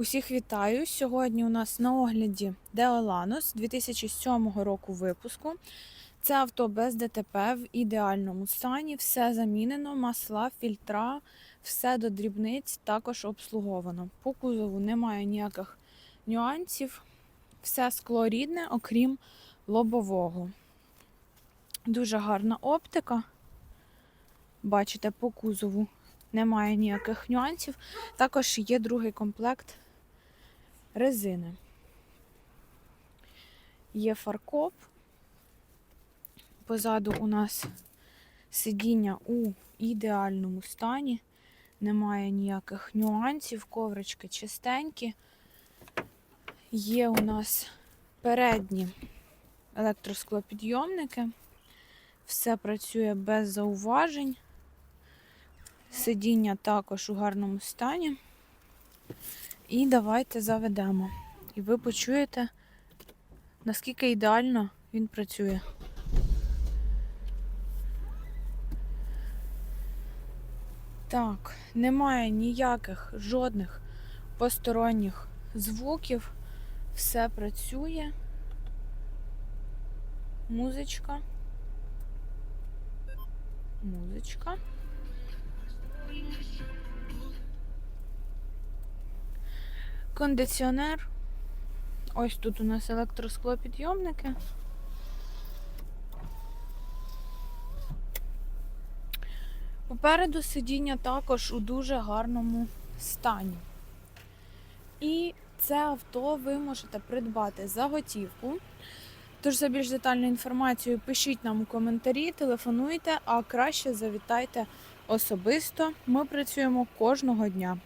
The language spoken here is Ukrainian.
Усіх вітаю! Сьогодні у нас на огляді Деоланос 2007 року випуску. Це авто без ДТП в ідеальному стані, все замінено, масла, фільтра, все до дрібниць також обслуговано. По кузову немає ніяких нюансів, все скло рідне, окрім лобового. Дуже гарна оптика. Бачите, по кузову немає ніяких нюансів. Також є другий комплект резини. Є фаркоп. Позаду у нас сидіння у ідеальному стані. Немає ніяких нюансів, коврички чистенькі. Є у нас передні електросклопідйомники. Все працює без зауважень. Сидіння також у гарному стані. І давайте заведемо. І ви почуєте, наскільки ідеально він працює. Так, немає ніяких жодних посторонніх звуків. Все працює. Музичка. Музичка. Кондиціонер. Ось тут у нас електросклопідйомники. Попереду сидіння також у дуже гарному стані. І це авто ви можете придбати за готівку. Тож за більш детальну інформацію пишіть нам у коментарі, телефонуйте, а краще завітайте особисто. Ми працюємо кожного дня.